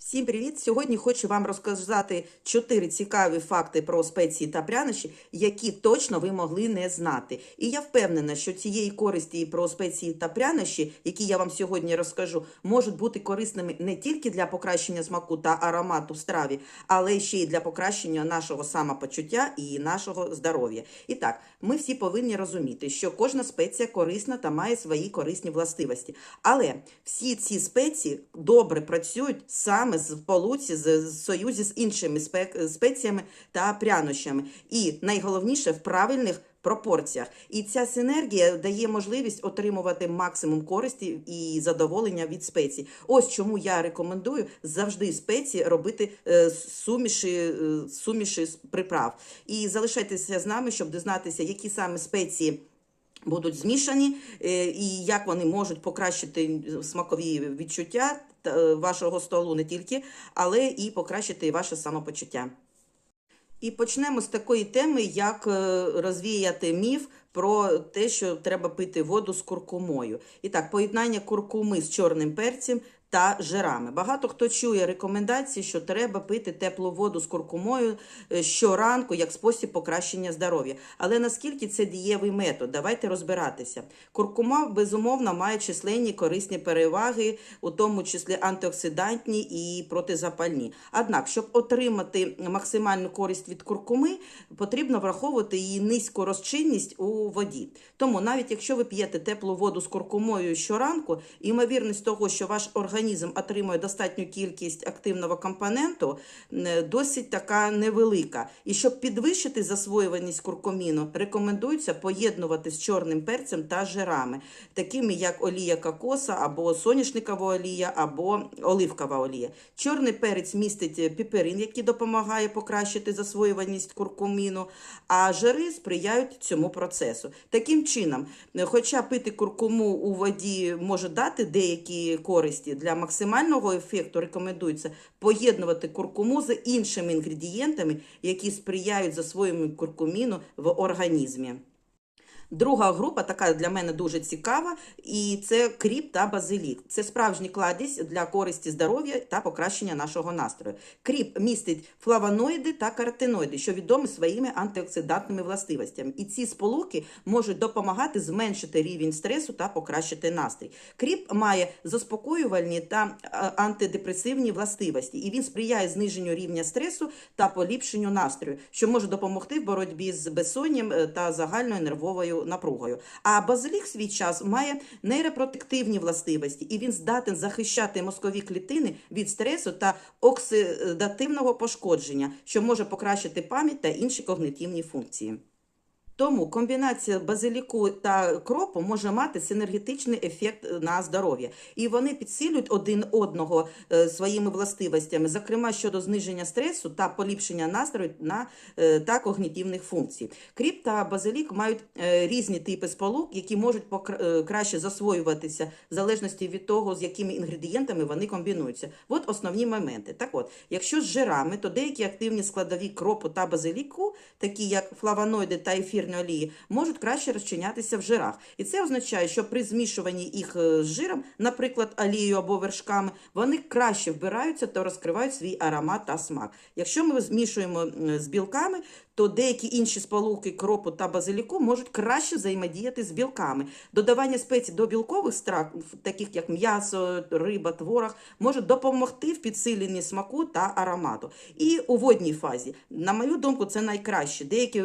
Всім привіт! Сьогодні хочу вам розказати чотири цікаві факти про спеції та прянощі, які точно ви могли не знати. І я впевнена, що цієї користі про спеції та прянощі, які я вам сьогодні розкажу, можуть бути корисними не тільки для покращення смаку та аромату в страві, але ще й для покращення нашого самопочуття і нашого здоров'я. І так, ми всі повинні розуміти, що кожна спеція корисна та має свої корисні властивості. Але всі ці спеції добре працюють саме з полуці, з з союзі з іншими спе- спеціями та прянощами. І найголовніше в правильних пропорціях. І ця синергія дає можливість отримувати максимум користі і задоволення від спецій. Ось чому я рекомендую завжди спеції робити е, суміші, е, суміші приправ. І залишайтеся з нами, щоб дізнатися, які саме спеції. Будуть змішані, е, і як вони можуть покращити смакові відчуття е, вашого столу не тільки, але і покращити ваше самопочуття. І почнемо з такої теми, як е, розвіяти міф про те, що треба пити воду з куркумою. І так, поєднання куркуми з чорним перцем та жирами. Багато хто чує рекомендації, що треба пити теплу воду з куркумою е, щоранку як спосіб покращення здоров'я. Але наскільки це дієвий метод? Давайте розбиратися. Куркума безумовно має численні корисні переваги, у тому числі антиоксидантні і протизапальні. Однак, щоб отримати максимальну користь від куркуми, потрібно враховувати її низьку розчинність у воді. Тому навіть якщо ви п'єте теплу воду з куркумою щоранку, ймовірність того, що ваш організм отримує достатню кількість активного компоненту, досить така невелика. І щоб підвищити засвоюваність куркуміну, рекомендується поєднувати з чорним перцем та жирами, такими як олія кокоса або соняшникова олія, або оливкова олія. Чорний перець містить е, піперин, який допомагає покращити засвоюваність куркуміну, а жири сприяють цьому процесу. Таким чином, е, хоча пити куркуму у воді може дати деякі користі, для максимального ефекту рекомендується поєднувати куркуму з іншими інгредієнтами, які сприяють засвоєнню куркуміну в організмі. Друга група така для мене дуже цікава, і це кріп та базилік. Це справжній кладість для користі здоров'я та покращення нашого настрою. Кріп містить флавоноїди та каротиноїди, що відомі своїми антиоксидантними властивостями. І ці сполуки можуть допомагати зменшити рівень стресу та покращити настрій. Кріп має заспокоювальні та е, антидепресивні властивості, і він сприяє зниженню рівня стресу та поліпшенню настрою, що може допомогти в боротьбі з безсонням е, та загальною нервовою напругою. А базилік в свій час має нейропротективні властивості, і він здатен захищати мозкові клітини від стресу та оксидативного пошкодження, що може покращити пам'ять та інші когнитивні функції. Тому комбінація базиліку та кропу може мати синергетичний ефект на здоров'я, і вони підсилюють один одного е, своїми властивостями, зокрема щодо зниження стресу та поліпшення настрою на е, та когнітивних функцій. Кріп та базилік мають е, різні типи сполук, які можуть краще засвоюватися в залежності від того, з якими інгредієнтами вони комбінуються. От основні моменти. Так от, якщо з жирами, то деякі активні складові кропу та базиліку, такі як флавоноїди та ефірні олії, можуть краще розчинятися в жирах. І це означає, що при змішуванні їх е, з жиром, наприклад, олією або вершками, вони краще вбираються та розкривають свій аромат та смак. Якщо ми змішуємо з білками, то деякі інші сполуки кропу та базиліку можуть краще взаємодіяти з білками. Додавання спецій до білкових страв, таких як м'ясо, риба, творог, може допомогти в підсиленні смаку та аромату. І у водній фазі, на мою думку, це найкраще. Деякі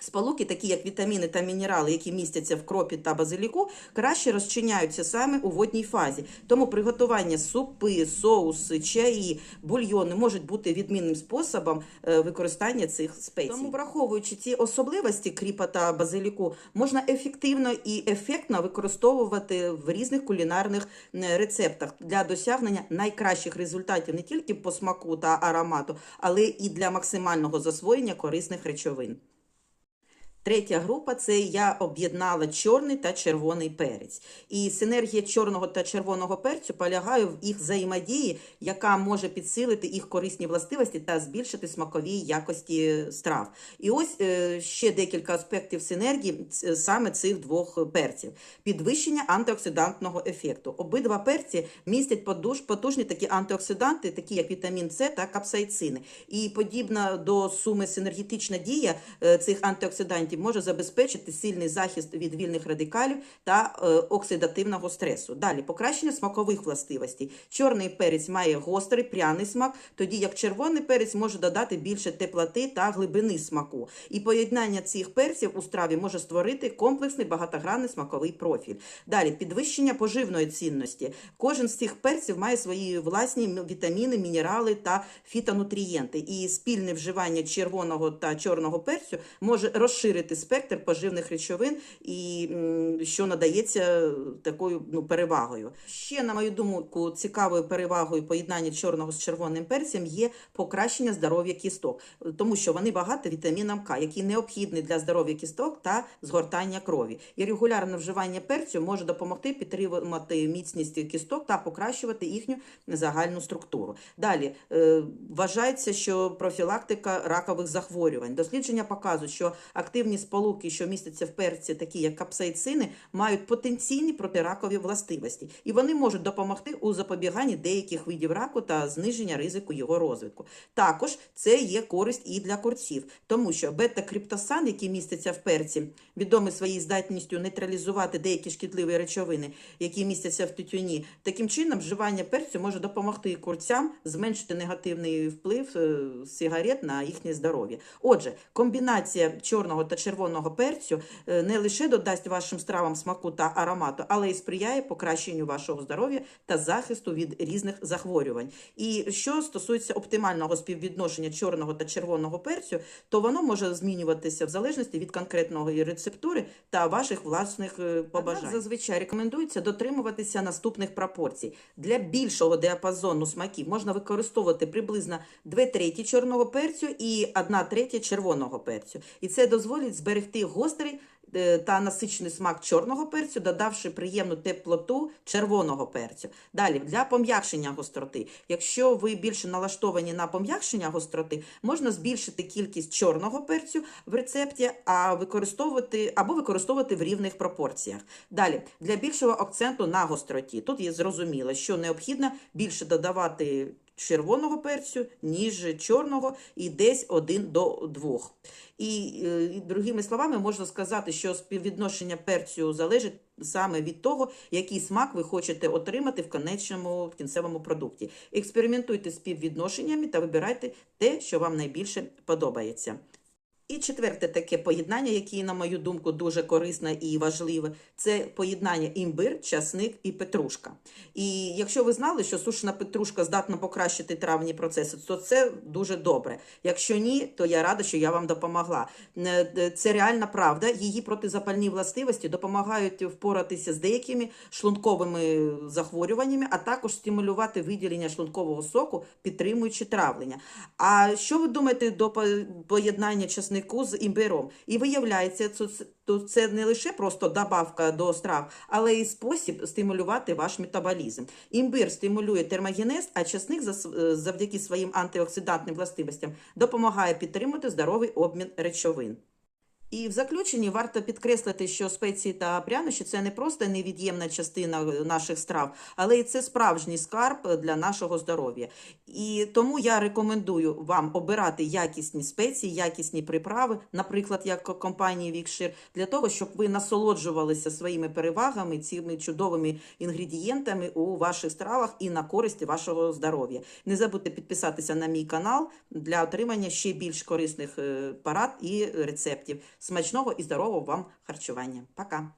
Сполуки, такі як вітаміни та мінерали, які містяться в кропі та базиліку, краще розчиняються саме у водній фазі. Тому приготування супи, соуси, чаї, бульйони можуть бути відмінним способом е, використання цих спецій. Тому, враховуючи ці особливості кріпа та базиліку, можна ефективно і ефектно використовувати в різних кулінарних рецептах для досягнення найкращих результатів не тільки по смаку та аромату, але і для максимального засвоєння корисних речовин. Третя група це я об'єднала чорний та червоний перець. І синергія чорного та червоного перцю полягає в їх взаємодії, яка може підсилити їх корисні властивості та збільшити смакові якості страв. І ось е, ще декілька аспектів синергії саме цих двох перців: підвищення антиоксидантного ефекту. Обидва перці містять потужні такі антиоксиданти, такі як вітамін С та капсаїцини. І подібна до суми синергетична дія е, цих антиоксидантів може забезпечити сильний захист від вільних радикалів та е, оксидативного стресу. Далі покращення смакових властивостей. Чорний перець має гострий пряний смак, тоді як червоний перець може додати більше теплоти та глибини смаку. І поєднання цих перців у страві може створити комплексний багатогранний смаковий профіль. Далі підвищення поживної цінності. Кожен з цих перців має свої власні вітаміни, мінерали та фітонутрієнти. І спільне вживання червоного та чорного перцю може розширити спектр поживних речовин, і що надається такою ну, перевагою. Ще, на мою думку, цікавою перевагою поєднання чорного з червоним перцем є покращення здоров'я кісток, тому що вони багаті вітаміном К, який необхідний для здоров'я кісток та згортання крові. І регулярне вживання перцю може допомогти підтримати міцність кісток та покращувати їхню загальну структуру. Далі е, вважається, що профілактика ракових захворювань. Дослідження показують, що активні сполуки, що містяться в перці, такі як капсаїцини, мають потенційні протиракові властивості, і вони можуть допомогти у запобіганні деяких видів раку та зниження ризику його розвитку. Також це є користь і для курців, тому що бета-криптосан, який міститься в перці, відомий своєю здатністю нейтралізувати деякі шкідливі речовини, які містяться в тютюні. Таким чином, вживання перцю може допомогти курцям зменшити негативний вплив е, сигарет на їхнє здоров'я. Отже, комбінація чорного та червоного перцю е, не лише додасть вашим стравам смаку та аромату, але й сприяє покращенню вашого здоров'я та захисту від різних захворювань. І що стосується оптимального співвідношення чорного та червоного перцю, то воно може змінюватися в залежності від конкретної рецептури та ваших власних е, побажань. Зазвичай рекомендується дотримуватися наступних пропорцій. Для більшого діапазону смаків можна використовувати приблизно 2 треті чорного перцю і 1 третя червоного перцю. І це дозволить зберегти гострий е, та насичений смак чорного перцю, додавши приємну теплоту червоного перцю. Далі для пом'якшення гостроти. Якщо ви більше налаштовані на пом'якшення гостроти, можна збільшити кількість чорного перцю в рецепті, а використовувати або використовувати в рівних пропорціях. Далі для більшого акценту на гостроті. Тут є зрозуміло, що необхідно більше додавати червоного перцю, ніж чорного, і десь один до двох. І, е, і другими словами, можна сказати, що співвідношення перцю залежить саме від того, який смак ви хочете отримати в конечному в кінцевому продукті. Експериментуйте з співвідношеннями та вибирайте те, що вам найбільше подобається. І четверте таке поєднання, яке, на мою думку, дуже корисне і важливе, це поєднання імбир, часник і петрушка. І якщо ви знали, що сушена петрушка здатна покращити травні процеси, то це дуже добре. Якщо ні, то я рада, що я вам допомогла. Е, е, Це реальна правда. Її протизапальні властивості допомагають впоратися з деякими шлунковими захворюваннями, а також стимулювати виділення шлункового соку, підтримуючи травлення. А що ви думаєте до по- поєднання часнику з імбиром? І виявляється, то це не лише просто добавка до страв, але й спосіб стимулювати ваш метаболізм. Імбир стимулює термогенез, а часник е, завдяки своїм антиоксидантним властивостям допомагає підтримати здоровий обмін речовин. І в заключенні варто підкреслити, що спеції та прянощі це не просто невід'ємна частина наших страв, але і це справжній скарб для нашого здоров'я. І тому я рекомендую вам обирати якісні спеції, якісні приправи, наприклад, як компанії Вікшир, для того, щоб ви насолоджувалися своїми перевагами, цими чудовими інгредієнтами у ваших стравах і на користь вашого здоров'я. Не забудьте підписатися на мій канал для отримання ще більш корисних е, порад і рецептів. Смачного і здорового вам харчування. Пока!